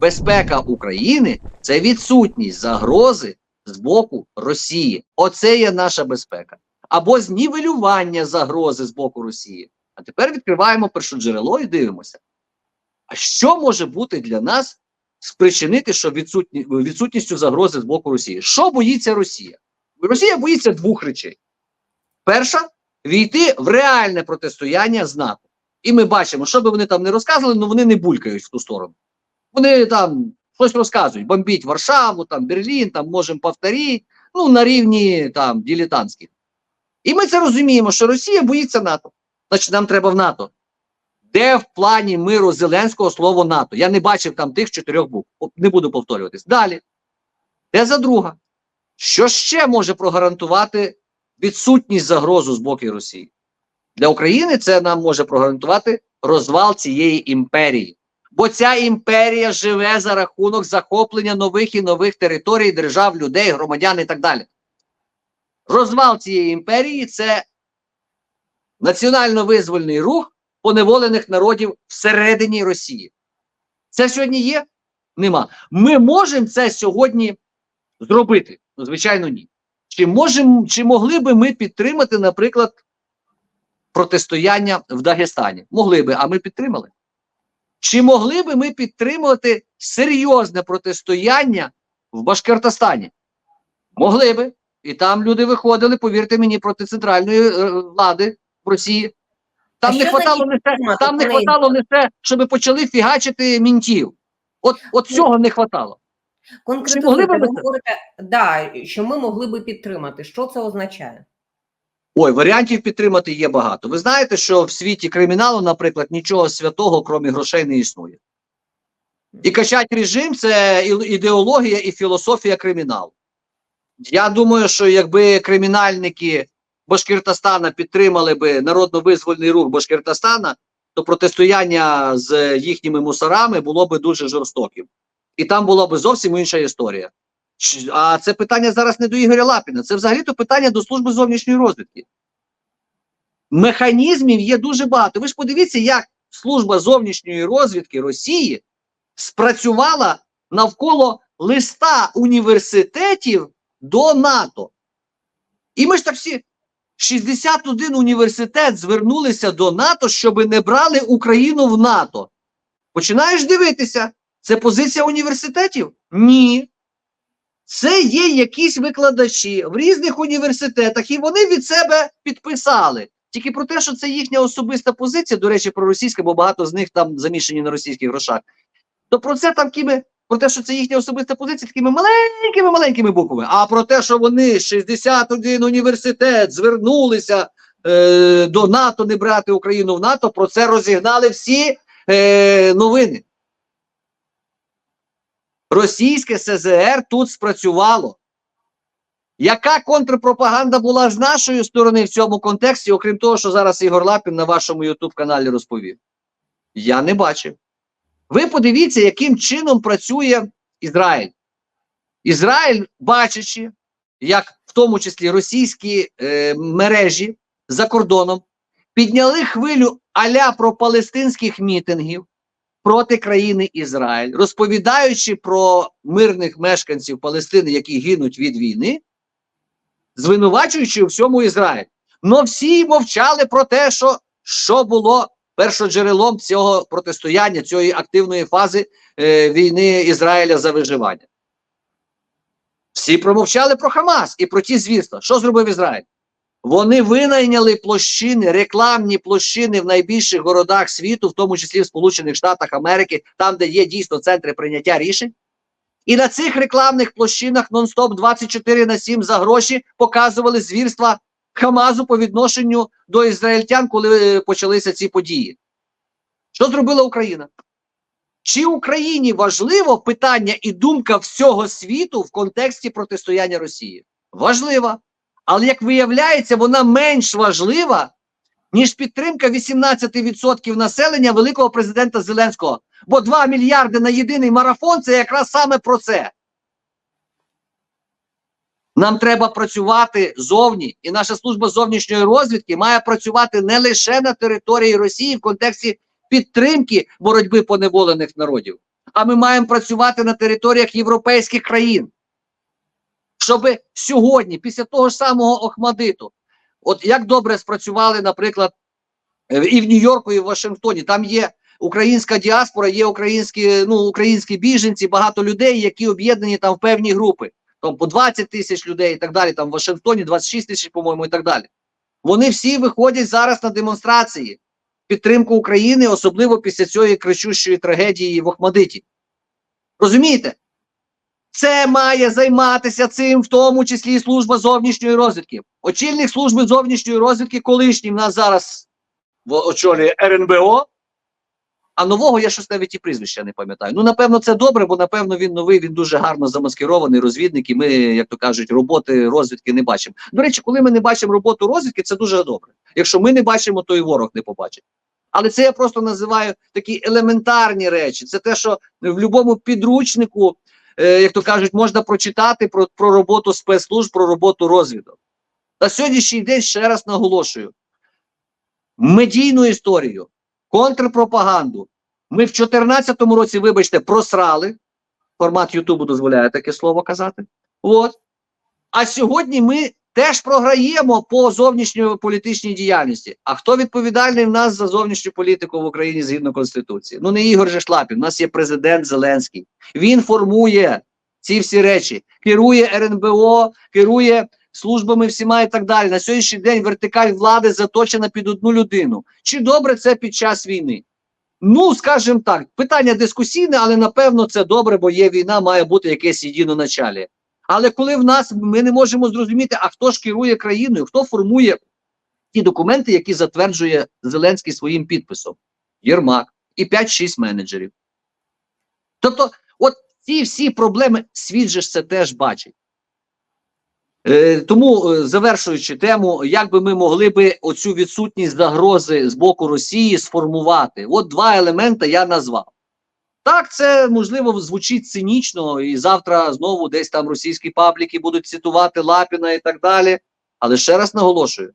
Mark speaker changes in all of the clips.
Speaker 1: безпека України це відсутність загрози з боку Росії. Оце є наша безпека. Або знівелювання загрози з боку Росії. А тепер відкриваємо першоджерело і дивимося. А що може бути для нас спричинити, що відсутні, відсутністю загрози з боку Росії? Що боїться Росія? Росія боїться двох речей. Перша війти в реальне протистояння з НАТО. І ми бачимо, що би вони там не розказували, але вони не булькають в ту сторону. Вони там щось розказують, бомбіть Варшаву, там Берлін, там можемо повторити, ну на рівні там дилетантських. І ми це розуміємо, що Росія боїться НАТО. Значить, нам треба в НАТО. Де в плані миру Зеленського слово НАТО? Я не бачив там тих чотирьох букв. Не буду повторюватись. Далі. Теза друга. Що ще може прогарантувати відсутність загрозу з боку Росії? Для України це нам може прогарантувати розвал цієї імперії. Бо ця імперія живе за рахунок захоплення нових і нових територій, держав, людей, громадян і так далі. Розвал цієї імперії це національно-визвольний рух поневолених народів всередині Росії. Це сьогодні є? Нема. Ми можемо це сьогодні зробити? Ну, звичайно, ні. Чи, можем, чи могли би ми підтримати, наприклад, протистояння в Дагестані? Могли би, а ми підтримали. Чи могли би ми підтримувати серйозне протистояння в Башкортостані? Могли би. І там люди виходили, повірте мені, проти центральної е, влади в Росії. Там
Speaker 2: А
Speaker 1: не хватало лише, там не хватало лише, щоб почали фігачити мінтів. От, от цього не хватало.
Speaker 2: ви
Speaker 1: ви
Speaker 2: говорите, да, що ми могли би підтримати. Що це означає?
Speaker 1: Ой, варіантів підтримати є багато. Ви знаєте, що в світі криміналу, наприклад, нічого святого, крім грошей, не існує. І качать режим це ідеологія і філософія криміналу. Я думаю, що якби кримінальники Башкиртостана підтримали би народно-визвольний рух Башкиртостана, то протистояння з їхніми мусорами було би дуже жорстоким. І там була би зовсім інша історія. А це питання зараз не до Ігоря Лапіна, це взагалі-то питання до служби зовнішньої розвідки. Механізмів є дуже багато. Ви ж подивіться, як служба зовнішньої розвідки Росії спрацювала навколо листа університетів до НАТО. І ми ж так всі 61 університет звернулися до НАТО, щоб не брали Україну в НАТО. Починаєш дивитися, це позиція університетів? Ні. Це є якісь викладачі в різних університетах, і вони від себе підписали. Тільки про те, що це їхня особиста позиція, до речі, про російське, бо багато з них там замішані на російських грошах. То про це там про те, що це їхня особиста позиція, такими маленькими маленькими буквами. А про те, що вони 61 університет звернулися е, до НАТО не брати Україну в НАТО, про це розігнали всі е, новини. Російське СЗР тут спрацювало. Яка контрпропаганда була з нашої сторони в цьому контексті, окрім того, що зараз Ігор Лапін на вашому Ютуб каналі розповів? Я не бачив. Ви подивіться, яким чином працює Ізраїль. Ізраїль, бачачи, як в тому числі російські е, мережі за кордоном підняли хвилю аля про палестинських мітингів проти країни Ізраїль, розповідаючи про мирних мешканців Палестини, які гинуть від війни, звинувачуючи у всьому Ізраїль. Но всі мовчали про те, що, що було першоджерелом цього протистояння, цієї активної фази е, війни Ізраїля за виживання. Всі промовчали про Хамас і про ті звірства. Що зробив Ізраїль? Вони винайняли площини, рекламні площини в найбільших городах світу, в тому числі в Сполучених Штатах Америки, там, де є дійсно центри прийняття рішень. І на цих рекламних площинах нон-стоп 24 на 7 за гроші показували звірства Хамазу по відношенню до ізраїльтян, коли е, почалися ці події. Що зробила Україна? Чи Україні важливо питання і думка всього світу в контексті протистояння Росії? Важлива. Але як виявляється, вона менш важлива, ніж підтримка 18% населення великого президента Зеленського. Бо 2 мільярди на єдиний марафон це якраз саме про це. Нам треба працювати зовні, і наша служба зовнішньої розвідки має працювати не лише на території Росії в контексті підтримки боротьби поневолених народів, а ми маємо працювати на територіях європейських країн. Щоб сьогодні, після того ж самого Охмадиту, от як добре спрацювали, наприклад, е, і в Нью-Йорку, і в Вашингтоні, там є українська діаспора, є українські, ну, українські біженці, багато людей, які об'єднані там в певні групи. Там по 20 тисяч людей і так далі, там в Вашингтоні 26 тисяч, по-моєму, і так далі. Вони всі виходять зараз на демонстрації підтримку України, особливо після цієї кричущої трагедії в Охмадиті. Розумієте? Це має займатися цим, в тому числі служба зовнішньої розвідки. Очільник служби зовнішньої розвідки, колишній в нас зараз очолює РНБО, а нового я щось навіть і прізвища не пам'ятаю. Ну, напевно, це добре, бо напевно він новий, він дуже гарно замаскирований розвідник, і ми, як то кажуть, роботи розвідки не бачимо. До речі, коли ми не бачимо роботу розвідки, це дуже добре. Якщо ми не бачимо, то і ворог не побачить. Але це я просто називаю такі елементарні речі. Це те, що в будь-якому підручнику, як то кажуть, можна прочитати про, про роботу спецслужб, про роботу розвідок. На сьогоднішній день ще раз наголошую: медійну історію, контрпропаганду. Ми в 2014 році, вибачте, просрали. Формат Ютубу дозволяє таке слово казати. От. А сьогодні ми теж програємо по зовнішньополітичній діяльності. А хто відповідальний в нас за зовнішню політику в Україні згідно Конституції? Ну не Ігор же Шлапін, у нас є президент Зеленський. Він формує ці всі речі, керує РНБО, керує службами всіма і так далі. На сьогоднішній день вертикаль влади заточена під одну людину. Чи добре це під час війни? Ну, скажімо так, питання дискусійне, але напевно це добре, бо є війна, має бути якесь єдиноначалє. Але коли в нас ми не можемо зрозуміти, а хто ж керує країною, хто формує ті документи, які затверджує Зеленський своїм підписом, Єрмак і 5-6 менеджерів. Тобто, от ці всі проблеми, світ же ж це теж бачить. Е, тому, е, завершуючи тему, як би ми могли би оцю відсутність загрози з боку Росії сформувати? От два елементи я назвав. Так, це можливо звучить цинічно, і завтра знову десь там російські пабліки будуть цитувати Лапіна і так далі. Але ще раз наголошую: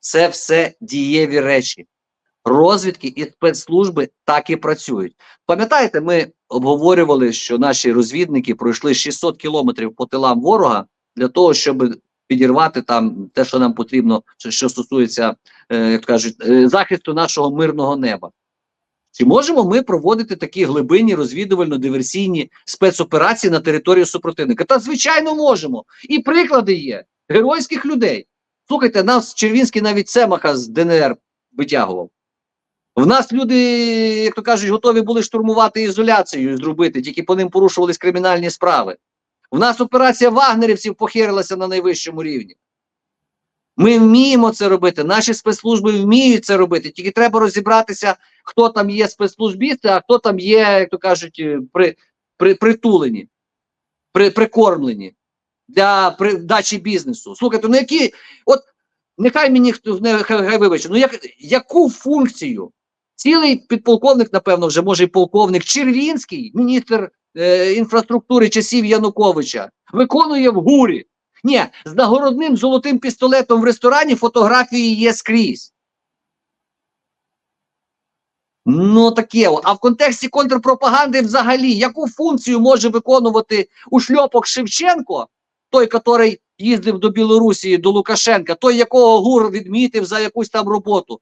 Speaker 1: це все дієві речі. Розвідки і спецслужби так і працюють. Пам'ятаєте, ми обговорювали, що наші розвідники пройшли 600 кілометрів по тилам ворога для того, щоб підірвати там те, що нам потрібно, що, стосується, е, як кажуть, е, захисту нашого мирного неба. Чи можемо ми проводити такі глибинні розвідувально-диверсійні спецоперації на території супротивника? Та звичайно можемо. І приклади є геройських людей. Слухайте, нас Червінський навіть Семаха з ДНР витягував. В нас люди, як то кажуть, готові були штурмувати ізоляцію і зробити, тільки по ним порушувались кримінальні справи. В нас операція вагнерівців похирилася на найвищому рівні. Ми вміємо це робити, наші спецслужби вміють це робити. Тільки треба розібратися, хто там є спецслужбісти, а хто там є, як то кажуть, е, при, при, притулені, при, прикормлені для при, дачі бізнесу. Слухайте, ну які, от нехай мені хто не хай, вибачить, ну як, яку функцію цілий підполковник, напевно, вже може і полковник Червінський, міністр е, інфраструктури часів Януковича, виконує в гурі. Ні, з нагородним золотим пістолетом в ресторані фотографії є скрізь. Ну таке. А в контексті контрпропаганди взагалі, яку функцію може виконувати у шльопок Шевченко, той, який їздив до Білорусі, до Лукашенка, той, якого ГУР відмітив за якусь там роботу,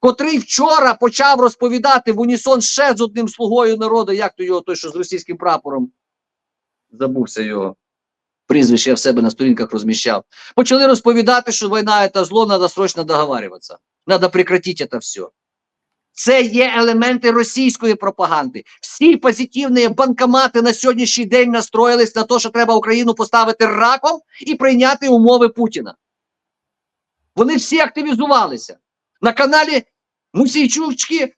Speaker 1: котрий вчора почав розповідати в унісон ще з одним слугою народу, як то його той, що з російським прапором, забувся його прізвище я в себе на сторінках розміщав. Почали розповідати, що війна це зло, треба срочно договарюватися. Треба прекратити це все. Це є елементи російської пропаганди. Всі позитивні банкомати на сьогоднішній день настроїлись на те, що треба Україну поставити раком і прийняти умови Путіна. Вони всі активізувалися. На каналі Мусійчучки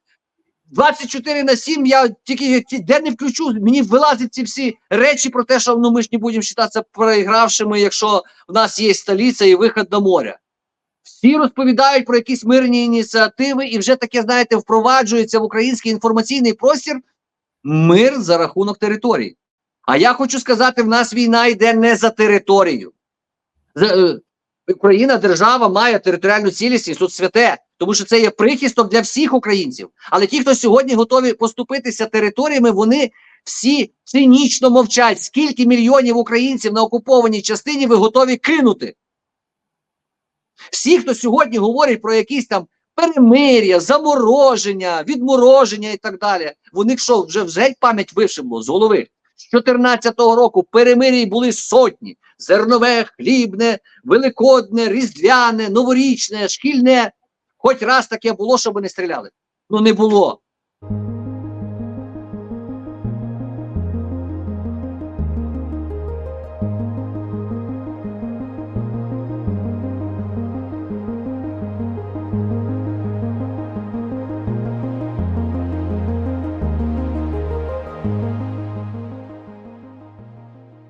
Speaker 1: 24 на 7 я тільки де не включу, мені вилазять ці всі речі про те, що ну, ми ж не будемо вважатися проігравшими, якщо в нас є столиця і вихід до моря. Всі розповідають про якісь мирні ініціативи, і вже таке, знаєте, впроваджується в український інформаційний простір мир за рахунок території. А я хочу сказати, в нас війна йде не за територію. За, е, Україна, держава має територіальну цілісність, тут святе. Тому що це є прихисток для всіх українців. Але ті, хто сьогодні готові поступитися територіями, вони всі цинічно мовчать. Скільки мільйонів українців на окупованій частині ви готові кинути? Всі, хто сьогодні говорить про якісь там перемир'я, замороження, відмороження і так далі, вони що, вже вже пам'ять вишибло з голови. З 14-го року перемир'я були сотні: зернове, хлібне, великодне, різдвяне, новорічне, шкільне. Хоч раз таке було, щоб не стріляли. Ну не було.